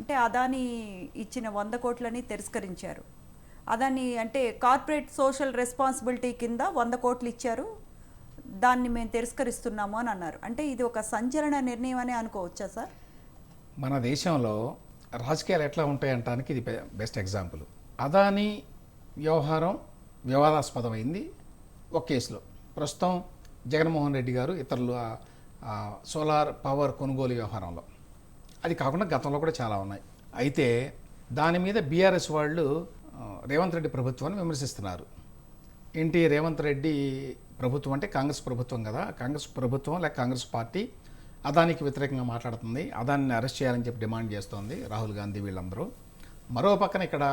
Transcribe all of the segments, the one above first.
అంటే అదాని ఇచ్చిన వంద కోట్లని తిరస్కరించారు. అదాని అంటే కార్పొరేట్ సోషల్ రెస్పాన్సిబిలిటీ కింద వంద కోట్లు ఇచ్చారు. దాన్ని మేము తిరస్కరిస్తున్నాము అని అన్నారు. అంటే ఇది ఒక సంచలన నిర్ణయం అని అనుకోవచ్చా సార్? మన దేశంలో రాజకీయాలు ఎట్లా ఉంటాయంటానికి ఇది బెస్ట్ ఎగ్జాంపుల్. అదాని వ్యవహారం వివాదాస్పదమైంది ఒక కేసులో. ప్రస్తుతం జగన్మోహన్ రెడ్డి గారు ఇతరులు సోలార్ పవర్ కొనుగోలు వ్యవహారంలో. అది కాకుండా గతంలో కూడా చాలా ఉన్నాయి. అయితే దాని మీద బీఆర్ఎస్ వాళ్ళు రేవంత్ రెడ్డి ప్రభుత్వాన్ని విమర్శిస్తున్నారు. ఏంటి రేవంత్ రెడ్డి ప్రభుత్వం అంటే కాంగ్రెస్ ప్రభుత్వం కదా. కాంగ్రెస్ ప్రభుత్వం లేక కాంగ్రెస్ పార్టీ అదానికి వ్యతిరేకంగా మాట్లాడుతుంది. అదాన్ని అరెస్ట్ చేయాలని చెప్పి డిమాండ్ చేస్తోంది రాహుల్ గాంధీ వీళ్ళందరూ. మరో పక్కన ఇక్కడ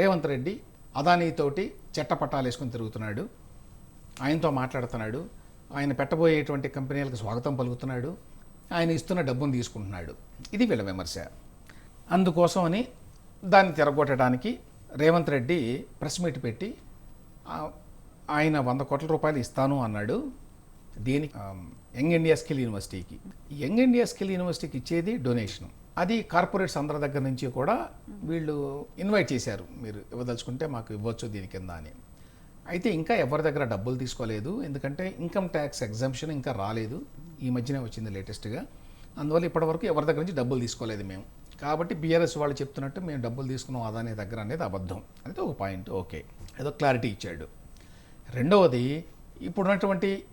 రేవంత్ రెడ్డి అదానీతోటి చట్టపట్టాలు వేసుకొని తిరుగుతున్నాడు. ఆయనతో మాట్లాడుతున్నాడు. ఆయన పెట్టబోయేటువంటి కంపెనీలకు స్వాగతం పలుకుతున్నాడు. ఆయన ఇస్తున్న డబ్బును తీసుకుంటున్నాడు. ఇది వీళ్ళ విమర్శ. అందుకోసమని దాన్ని తిరగొట్టడానికి రేవంత్ రెడ్డి ప్రెస్ మీట్ పెట్టి ఆయన వంద కోట్ల రూపాయలు ఇస్తాను అన్నాడు. దీని యంగ్ ఇండియా స్కిల్ యూనివర్సిటీకి. యంగ్ ఇండియా స్కిల్ యూనివర్సిటీకి ఇచ్చేది డొనేషన్. అది కార్పొరేట్స్ అందరి దగ్గర నుంచి కూడా వీళ్ళు ఇన్వైట్ చేశారు. మీరు ఇవ్వదలుచుకుంటే మాకు ఇవ్వచ్చు దీని కింద అని. అయితే ఇంకా ఎవరి దగ్గర డబ్బులు తీసుకోలేదు. ఎందుకంటే ఇన్కమ్ ట్యాక్స్ ఎగ్జామ్షన్ ఇంకా రాలేదు. ఈ మధ్యనే వచ్చింది లేటెస్ట్గా. అందువల్ల ఇప్పటివరకు ఎవరి దగ్గర నుంచి డబ్బులు తీసుకోలేదు మేము. కాబట్టి బీఆర్ఎస్ వాళ్ళు చెప్తున్నట్టు మేము డబ్బులు తీసుకున్నాం అదాని దగ్గర అనేది అబద్ధం. అనేది ఒక పాయింట్. ఓకే. ఏదో క్లారిటీ ఇచ్చాడు. రెండవది ఇప్పుడున్నటువంటి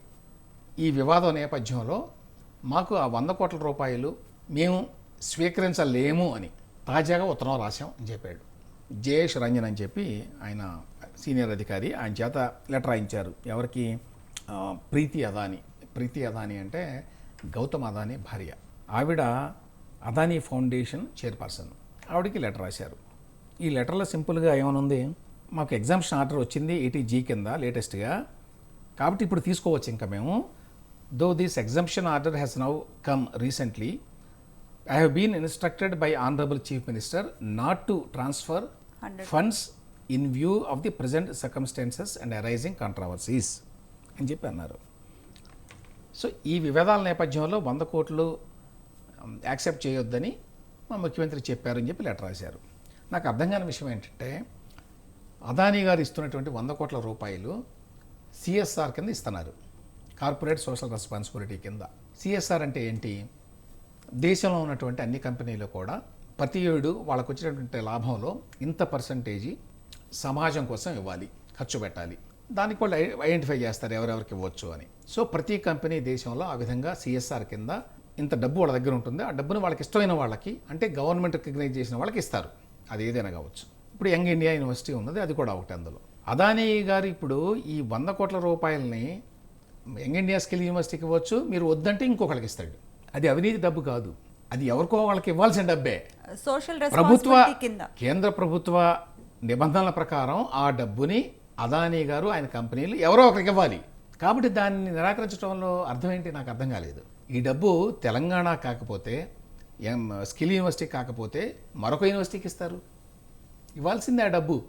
ఈ వివాదం నేపథ్యంలో మాకు ఆ వంద కోట్ల రూపాయలు మేము స్వీకరించలేము అని తాజాగా ఉత్తరం రాశాం అని చెప్పాడు. జయేష్ రంజన్ అని చెప్పి ఆయన సీనియర్ అధికారి. ఆయన చేత లెటర్ రాయించారు. ఎవరికి? ప్రీతి అదాని. ప్రీతి అదాని అంటే గౌతమ్ అదాని భార్య. ఆవిడ అదాని ఫౌండేషన్ చైర్పర్సన్. ఆవిడకి లెటర్ రాశారు. ఈ లెటర్లో సింపుల్గా ఏమనుంది? మాకు ఎగ్జామ్షన్ ఆర్డర్ వచ్చింది ఏటీజీ కింద లేటెస్ట్గా. కాబట్టి ఇప్పుడు తీసుకోవచ్చు ఇంకా మేము. Though this exemption order has now come recently I have been instructed by honourable chief minister not to transfer. Funds in view of the present circumstances and arising controversies అని చెప్పి అన్నారు. సో ఈ వివాదాల నేపథ్యంలో వంద కోట్లు యాక్సెప్ట్ చేయొద్దని మా ముఖ్యమంత్రి చెప్పారని చెప్పి లెటర్ రాశారు. నాకు అర్థం కాని విషయం ఏంటంటే అదానీ గారు ఇస్తున్నటువంటి వంద కోట్ల రూపాయలు సిఎస్ఆర్ కింద ఇస్తున్నారు. కార్పొరేట్ సోషల్ రెస్పాన్సిబిలిటీ కింద. సిఎస్ఆర్ అంటే ఏంటి? దేశంలో ఉన్నటువంటి అన్ని కంపెనీలు కూడా ప్రతి ఏడు వాళ్ళకు వచ్చినటువంటి లాభంలో ఇంత పర్సంటేజీ సమాజం కోసం ఇవ్వాలి ఖర్చు పెట్టాలి. దానికి వాళ్ళు ఐడెంటిఫై చేస్తారు ఎవరెవరికి ఇవ్వచ్చు అని. సో ప్రతి కంపెనీ దేశంలో ఆ విధంగా సిఎస్ఆర్ కింద ఇంత డబ్బు వాళ్ళ దగ్గర ఉంటుంది. ఆ డబ్బును వాళ్ళకి ఇష్టమైన వాళ్ళకి అంటే గవర్నమెంట్ రికగ్నైజ్ చేసిన వాళ్ళకి ఇస్తారు. అది ఏదైనా కావచ్చు. ఇప్పుడు యంగ్ ఇండియా యూనివర్సిటీ ఉన్నది అది కూడా ఒకటి అందులో. అదానీ గారు ఇప్పుడు ఈ వంద కోట్ల రూపాయలని యంగ్ ఇండియా స్కిల్ యూనివర్సిటీకి ఇవ్వచ్చు మీరు వద్దంటే ఇంకొకరికి ఇస్తాడు. అది అవినీతి డబ్బు కాదు. అది ఎవరికో వాళ్ళకి ఇవ్వాల్సిన డబ్బే. సోషల్ ప్రభుత్వ కేంద్ర ప్రభుత్వ నిబంధనల ప్రకారం ఆ డబ్బుని అదానీ గారు ఆయన కంపెనీలు ఎవరో ఒకరికి ఇవ్వాలి. కాబట్టి దాన్ని నిరాకరించడంలో అర్థం ఏంటి నాకు అర్థం కాలేదు. ఈ డబ్బు తెలంగాణ కాకపోతే ఎం స్కిల్ యూనివర్సిటీ కాకపోతే మరొక యూనివర్సిటీకి ఇస్తారు. ఇవ్వాల్సిందే ఆ డబ్బు.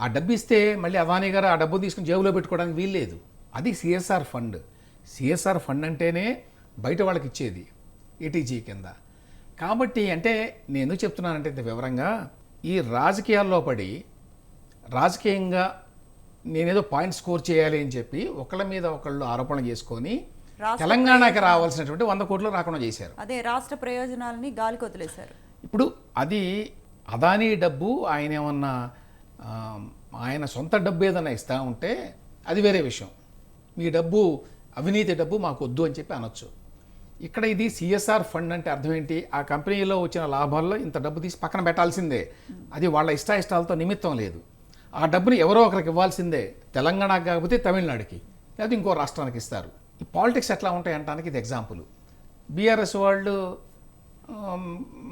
ఆ డబ్బు ఇస్తే మళ్ళీ అదానీ గారు ఆ డబ్బు తీసుకుని జేబులో పెట్టుకోవడానికి వీల్లేదు. అది సిఎస్ఆర్ ఫండ్. సిఎస్ఆర్ ఫండ్ అంటేనే బయట వాళ్ళకి ఇచ్చేది ఏటీజీ కింద. కాబట్టి అంటే నేను ఎందుకు చెప్తున్నానంటే ఇంత వివరంగా ఈ రాజకీయాల్లో పడి రాజకీయంగా నేనేదో పాయింట్ స్కోర్ చేయాలి అని చెప్పి ఒకళ్ళ మీద ఒకళ్ళు ఆరోపణలు చేసుకొని తెలంగాణకి రావాల్సినటువంటి వంద కోట్లు రాకుండా చేశారు. అదే రాష్ట్ర ప్రయోజనాలని గాలికి వదిలేశారు. ఇప్పుడు అది అదానీ డబ్బు ఆయన ఏమన్నా ఆయన సొంత డబ్బు ఏదైనా ఇస్తా ఉంటే అది వేరే విషయం. మీ డబ్బు అవినీతి డబ్బు మాకు వద్దు అని చెప్పి అనొచ్చు. ఇక్కడ ఇది సిఎస్ఆర్ ఫండ్ అంటే అర్థం ఏంటి? ఆ కంపెనీలో వచ్చిన లాభాల్లో ఇంత డబ్బు తీసి పక్కన పెట్టాల్సిందే. అది వాళ్ళ ఇష్టాయిష్టాలతో నిమిత్తం లేదు. ఆ డబ్బుని ఎవరో ఒకరికి ఇవ్వాల్సిందే తెలంగాణకు కాకపోతే తమిళనాడుకి. లేదా ఇంకో రాష్ట్రానికి ఇస్తారు. ఈ పాలిటిక్స్ ఎట్లా ఉంటాయి అంటానికి ఇది ఎగ్జాంపుల్. బీఆర్ఎస్ వాళ్ళు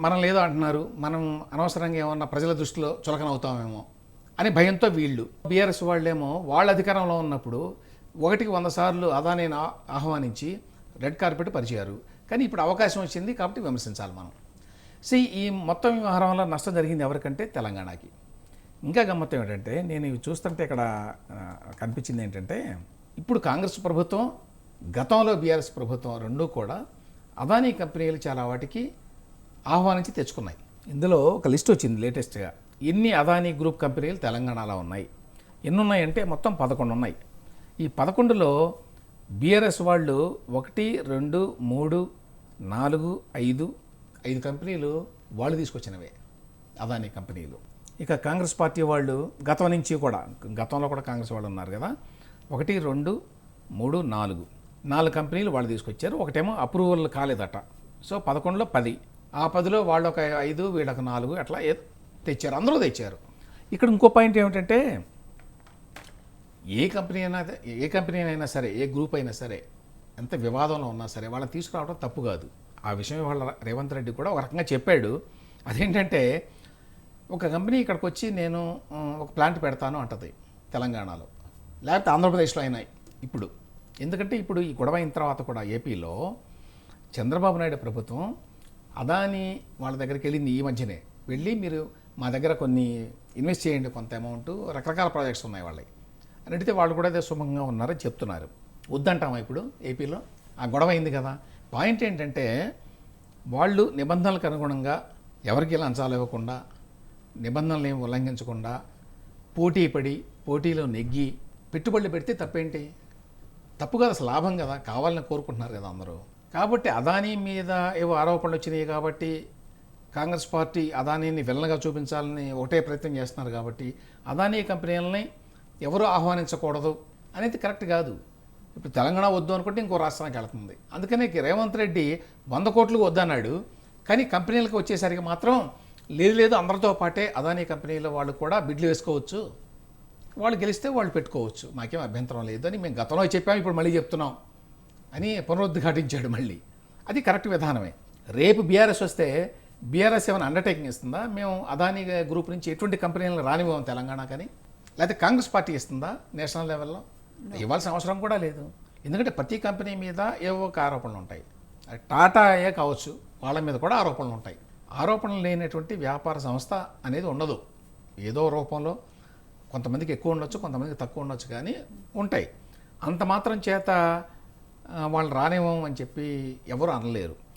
మనం లేదో అంటున్నారు మనం అనవసరంగా ఏమన్నా ప్రజల దృష్టిలో చులకనవుతామేమో అని భయంతో వీళ్ళు. బీఆర్ఎస్ వాళ్ళేమో వాళ్ళ అధికారంలో ఉన్నప్పుడు ఒకటికి వంద సార్లు అదానేని ఆహ్వానించి రెడ్ కార్పెట్ పరిచారు. కానీ ఇప్పుడు అవకాశం వచ్చింది కాబట్టి విమర్శించాలి మనం. సో ఈ మొత్తం వ్యవహారంలో నష్టం జరిగింది ఎవరికంటే తెలంగాణకి. ఇంకా గమ్మత్తం ఏంటంటే నేను ఇవి చూస్తుంటే ఇక్కడ కనిపించింది ఏంటంటే ఇప్పుడు కాంగ్రెస్ ప్రభుత్వం గతంలో బీఆర్ఎస్ ప్రభుత్వం రెండూ కూడా అదానీ కంపెనీలు చాలా వాటికి ఆహ్వానించి తెచ్చుకున్నాయి. ఇందులో ఒక లిస్ట్ వచ్చింది లేటెస్ట్గా. ఎన్ని అదానీ గ్రూప్ కంపెనీలు తెలంగాణలో ఉన్నాయి? ఎన్ని ఉన్నాయంటే మొత్తం పదకొండు ఉన్నాయి. ఈ పదకొండులో బీఆర్ఎస్ వాళ్ళు ఒకటి రెండు మూడు నాలుగు ఐదు ఐదు కంపెనీలు వాళ్ళు తీసుకొచ్చినవే అదానీ కంపెనీలు. ఇక కాంగ్రెస్ పార్టీ వాళ్ళు గతం నుంచి కూడా గతంలో కూడా కాంగ్రెస్ వాళ్ళు ఉన్నారు కదా ఒకటి రెండు మూడు నాలుగు. నాలుగు కంపెనీలు వాళ్ళు తీసుకొచ్చారు. ఒకటేమో అప్రూవల్ కాలేదట. సో పదకొండులో పది. ఆ పదిలో వాళ్ళు ఒక ఐదు వీళ్ళొక నాలుగు అట్లా తెచ్చారు. అందరూ తెచ్చారు. ఇక్కడ ఇంకో పాయింట్ ఏమిటంటే ఏ కంపెనీ అయినా ఏ కంపెనీ అయినా సరే ఏ గ్రూప్ అయినా సరే ఎంత వివాదంలో ఉన్నా సరే వాళ్ళని తీసుకురావడం తప్పు కాదు. ఆ విషయం వాళ్ళ రేవంత్ రెడ్డి కూడా ఒక రకంగా చెప్పాడు. అదేంటంటే ఒక కంపెనీ ఇక్కడికి వచ్చి నేను ఒక ప్లాంట్ పెడతాను అంటది తెలంగాణలో. లేకపోతే ఆంధ్రప్రదేశ్లో అయినాయి ఇప్పుడు. ఎందుకంటే ఇప్పుడు ఈ గొడవ అయిన తర్వాత కూడా ఏపీలో చంద్రబాబు నాయుడు ప్రభుత్వం అదాని వాళ్ళ దగ్గరికి వెళ్ళింది ఈ మధ్యనే. వెళ్ళి మీరు మా దగ్గర కొన్ని ఇన్వెస్ట్ చేయండి కొంత అమౌంట్ రకరకాల ప్రాజెక్ట్స్ ఉన్నాయి వాళ్ళకి అని అడిగితే వాళ్ళు కూడా అదే సుమంగా ఉన్నారని చెప్తున్నారు. వద్దంటామా ఇప్పుడు ఏపీలో? ఆ గొడవ అయింది కదా. పాయింట్ ఏంటంటే వాళ్ళు నిబంధనలకు అనుగుణంగా ఎవరికి లంచాలు ఇవ్వకుండా నిబంధనలు ఏమి ఉల్లంఘించకుండా పోటీ పడి పోటీలో నెగ్గి పెట్టుబడులు పెడితే తప్పేంటి? తప్పు కదా అసలు లాభం కదా కావాలని కోరుకుంటున్నారు కదా అందరూ. కాబట్టి అదానీ మీద ఏవో ఆరోపణలు వచ్చినాయి కాబట్టి కాంగ్రెస్ పార్టీ అదానీని విలన్గా చూపించాలని ఒకటే ప్రయత్నం చేస్తున్నారు కాబట్టి అదానీ కంపెనీలని ఎవరు ఆహ్వానించకూడదు అనేది కరెక్ట్ కాదు. ఇప్పుడు తెలంగాణ వద్దు అనుకుంటే ఇంకో రాష్ట్రానికి వెళ్తుంది. అందుకనే రేవంత్ రెడ్డి వంద కోట్లకు వద్దన్నాడు కానీ కంపెనీలకు వచ్చేసరికి మాత్రం లేదు లేదు అందరితో పాటే అదానీ కంపెనీల వాళ్ళు కూడా బిడ్లు వేసుకోవచ్చు. వాళ్ళు గెలిస్తే వాళ్ళు పెట్టుకోవచ్చు. మాకేం అభ్యంతరం లేదు అని మేము గతంలో చెప్పాము ఇప్పుడు మళ్ళీ చెప్తున్నాం అని పునరుద్ఘాటించాడు మళ్ళీ. అది కరెక్ట్ విధానమే. రేపు బీఆర్ఎస్ వస్తే బీఆర్ఎస్ ఏమైనా అండర్టేకింగ్ ఇస్తుందా మేము అదానీ గ్రూప్ నుంచి ఎటువంటి కంపెనీలను రానివ్వం తెలంగాణ కానీ లేకపోతే కాంగ్రెస్ పార్టీ ఇస్తుందా నేషనల్ లెవెల్లో? ఇవ్వాల్సిన అవసరం కూడా లేదు. ఎందుకంటే ప్రతి కంపెనీ మీద ఏవో ఒక ఆరోపణలు ఉంటాయి. టాటాయే కావచ్చు వాళ్ళ మీద కూడా ఆరోపణలు ఉంటాయి. ఆరోపణలు లేనటువంటి వ్యాపార సంస్థ అనేది ఉండదు. ఏదో రూపంలో కొంతమందికి ఎక్కువ ఉండొచ్చు కొంతమందికి తక్కువ ఉండొచ్చు కానీ ఉంటాయి. అంత మాత్రం చేత వాళ్ళు రానివ్వం అని చెప్పి ఎవరు అనలేరు.